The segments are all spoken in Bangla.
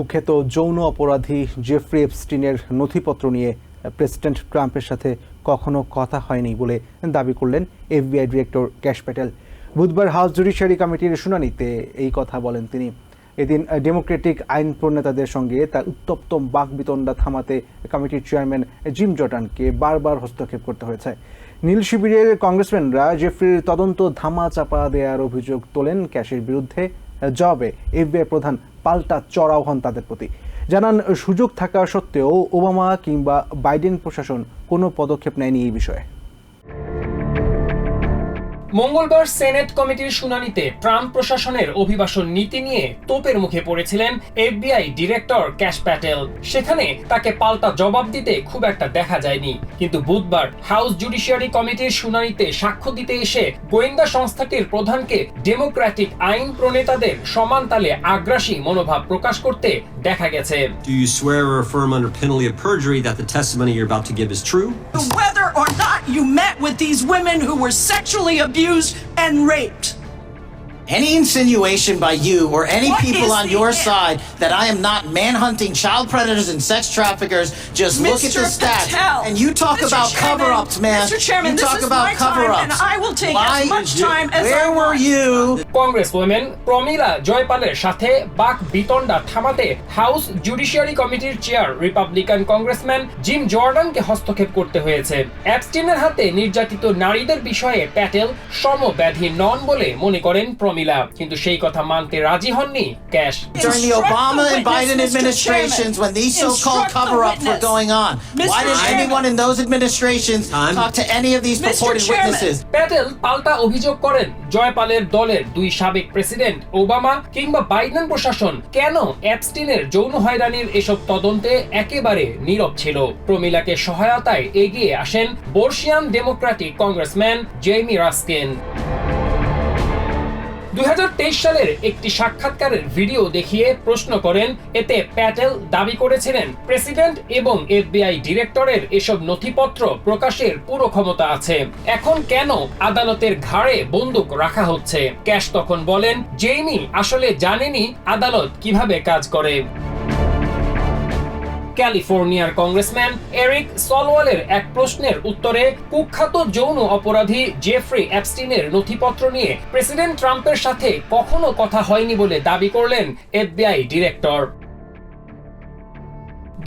কুখ্যাত যৌন অপরাধী জেফ্রি এপস্টিনের নথিপত্র নিয়ে প্রেসিডেন্ট ট্রাম্পের সাথে কখনো কথা হয়নি বলে দাবি করলেন এফবিআই ডিরেক্টর ক্যাশ প্যাটেল। বুধবার হাউস জুডিশিয়ারি কমিটির শুনানিতে এই কথা বলেন তিনি। এদিন ডেমোক্রেটিক আইন প্রণেতাদের সঙ্গে তার উত্তপ্ত বাকবিতণ্ডা থামাতে কমিটির চেয়ারম্যান জিম জর্ডানকে বারবার হস্তক্ষেপ করতে হয়েছে। নীল শিবিরের কংগ্রেসম্যানরা জেফ্রির তদন্ত ধামা চাপা দেওয়ার অভিযোগ তোলেন ক্যাশের বিরুদ্ধে। জবাবে এফবিআই প্রধান পাল্টা চড়াও হন তাদের প্রতি। জানান, সুযোগ থাকা সত্ত্বেও ওবামা কিংবা বাইডেন প্রশাসন কোনো পদক্ষেপ নেয়নি এই বিষয়ে। মঙ্গলবার সেনেট কমিটির শুনানিতে ট্রাম্প প্রশাসনের অভিবাসন নীতি নিয়ে তোপের মুখে পড়েছিলেন এফবিআই ডিরেক্টর ক্যাশ প্যাটেল। সেখানে তাকে পাল্টা জবাব দিতে খুব একটা দেখা যায়নি। কিন্তু বুধবার হাউস জুডিশিয়ারি কমিটির শুনানিতে সাক্ষ্য দিতে এসে গোয়েন্দা সংস্থাটির প্রধানকে ডেমোক্র্যাটিক আইন প্রণেতাদের সমান তালে আগ্রাসী মনোভাব প্রকাশ করতে দেখা গেছে। Do you swear or affirm under penalty of perjury that the testimony you're about to give is true? whether or not you met with these women who were sexually abused and raped. Any insinuation by you or any What people on your end? side that I am not manhunting child predators and sex traffickers, just Mr. look at the stats. Patel, And you talk Mr. about Chairman, cover ups, man. Mr. Chairman, you this talk is about my cover time, ups. and I will take Why as much time as I Where were want. you? কংগ্রেসওয়ামেন প্রমিলা জয়পালের সাথে বাক বিতণ্ডা থামাতে হাউস জুডিশিয়ারি কমিটির চেয়ার রিপাবলিকান কংগ্রেসম্যান জিম জর্ডানকে হস্তক্ষেপ করতে হয়েছে অ্যাবস্টিনের হাতে নির্যাতিত নারীদের বিষয়ে প্যাটেল সমব্যাধি নন বলে মনে করেন প্রমিলা নিলাম কিন্তু সেই কথা মানতে রাজি হননি ক্যাশ। পাল্টা প্রেসিডেন্ট ওবামা কিংবা বাইডেন প্রশাসন। কেন অ্যাপস্টিনের যৌন হয়রানির এসব তদন্তে একেবারে নীরব ছিল? প্রমিলাকে সহায়তায় এগিয়ে আসেন বর্ষিয়ান ডেমোক্রেটিক কংগ্রেসম্যান জেমি রাস্কেন। দুই হাজার তেইশ সালের একটি সাক্ষাৎকারের ভিডিও দেখিয়ে প্রশ্ন করেন, এতে প্যাটেল দাবি করেছিলেন, প্রেসিডেন্ট এবং এফবিআই ডিরেক্টরের এসব নথিপত্র প্রকাশের পুরো ক্ষমতা আছে। এখন কেন আদালতের ঘাড়ে বন্দুক রাখা হচ্ছে? ক্যাশ তখন বলেন, জেইমি আসলে জানেনি আদালত কীভাবে কাজ করে। ক্যালিফোর্নিয়ার কংগ্রেসম্যান এরিক সলওয়ালের এক প্রশ্নের উত্তরে কুখ্যাত যৌন অপরাধী জেফ্রি অ্যাপস্টিনের নথিপত্র নিয়ে প্রেসিডেন্ট ট্রাম্পের সাথে কখনো কথা হয়নি বলে দাবি করলেন এফবিআই ডিরেক্টর।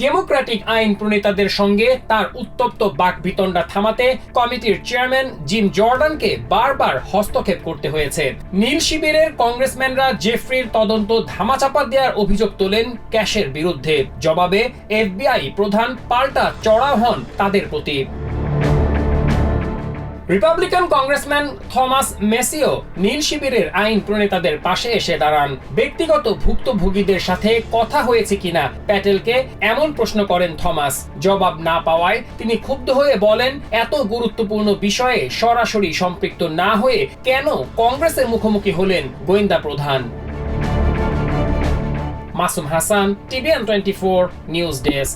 ডেমোক্রেটিক আইন প্রণেতাদের সঙ্গে তার উত্তপ্ত বাকবিতণ্ডা থামাতে কমিটির চেয়ারম্যান জিম জর্ডানকে বারবার হস্তক্ষেপ করতে হয়েছে। নীল শিবিরের কংগ্রেসম্যানরা জেফ্রির তদন্ত ধামাচাপা দেওয়ার অভিযোগ তোলেন ক্যাশের বিরুদ্ধে। জবাবে এফবিআই প্রধান পাল্টা চড়াও হন তাদের প্রতি। রিপাবলিকান কংগ্রেসম্যান থমাস মেসিও নীল শিবিরের আইন প্রণেতাদের পাশে এসে দাঁড়ান। ব্যক্তিগত ভুক্তভোগীদের সাথে কথা হয়েছে কিনা প্যাটেলকে এমন প্রশ্ন করেন থমাস। জবাব না পাওয়ায় তিনি ক্ষুব্ধ হয়ে বলেন, এত গুরুত্বপূর্ণ বিষয়ে সরাসরি সম্পৃক্ত না হয়ে কেন কংগ্রেসের মুখোমুখি হলেন গোয়েন্দা প্রধান? Masum Hasan, TVN twenty four news desk.